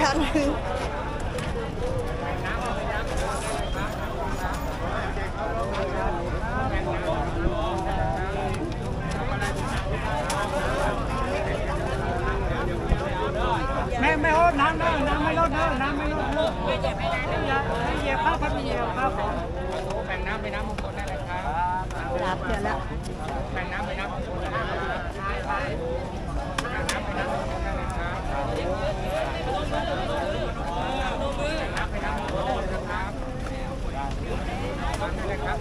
ครั้งหนึ่งแม่ไม่ลดน้ำเด้อน้ำไม่ลดเด้อน้ำไม่ลดเด้อไม่เหยียบไม่ได้ไม่เหยียบไม่เหยียบครับไม่เหยียบครับผมแบ่งน้ำไปน้ำมงคลได้เลยครับรับเดี๋ยวแล้วแบ่งน้ำไปน้ำมงคลได้เลยครับแบ่งน้ำไปน้ำมงคลได้เลยครับแบ่งน้ำไปน้ำมงคลได้เลยนะครับได้เลย ครับ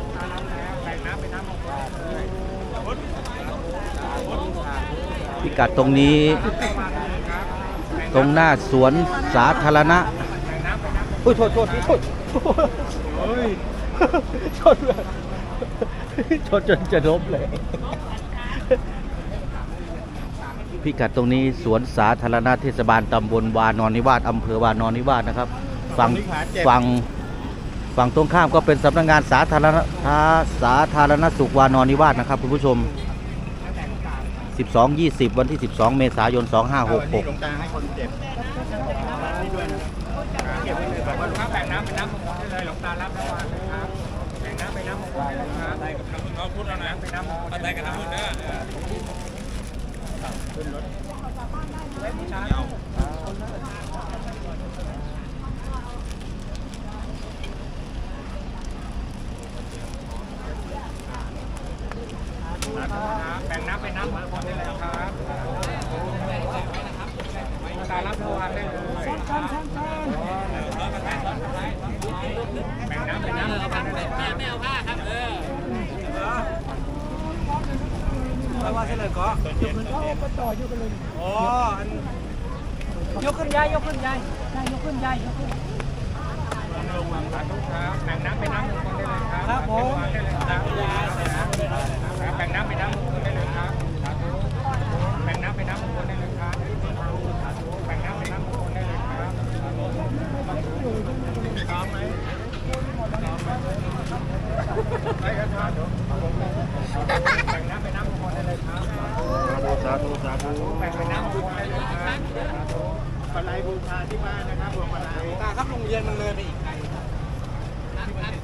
แบ่งน้ำไปน้ำมงคลเลยพิกัดตรงนี้ ตรงหน้าสวนสาธารณะอุ้ยโทษโทษโทษโอ้ยชนเลยชนจนจะลบเลย พิกัดตรงนี้สวนสาธารณะเทศบาลตำบลวานอนนิวาสอำเภอวานอนนิวาสนะครับ ฝั่งฝั่ง ฝั่งตรงข้ามก็เป็นสำนักงานสาธารณสาธารณสุขวานอนนิวาสนะครับคุณผู้ชม 12 20 วันที่ 12 เมษายน 2566 หลวงตาให้ ครับแบ่งน้ำเป็นน้ำมงคลได้เลยหลวงตารับรางวัลเลยครับแบ่งน้ำเป็นน้ำมงคลได้เลยครับได้กัน้ำเขาพูดแล้วนะเป็นน้ำมงคลได้กับน้ำพูดนะขึ้นรถแบ่งน้ำเป็นน้ำมงคลได้เลยครับหลวงตารับรางวัลได้เลยแบ่งน้ำเป็นน้ำมงคเลยครับไม่เอาผ้าครับเออไม่ว่าเสนอก็อ๋ออันยกขึ้นยายยกขึ้นยายยายยกขึ้นยายยกขึ้นลงวางสาธุครับแบ่งน้ำเป็นน้ำมงคลได้เลย ธุสาธุแบ่งไปน้ำบูชาเลยนะคปลายบูชาที่บ้านนะครับพวงมาลัยครับโรงเรียนมันเลยไปอีกไกล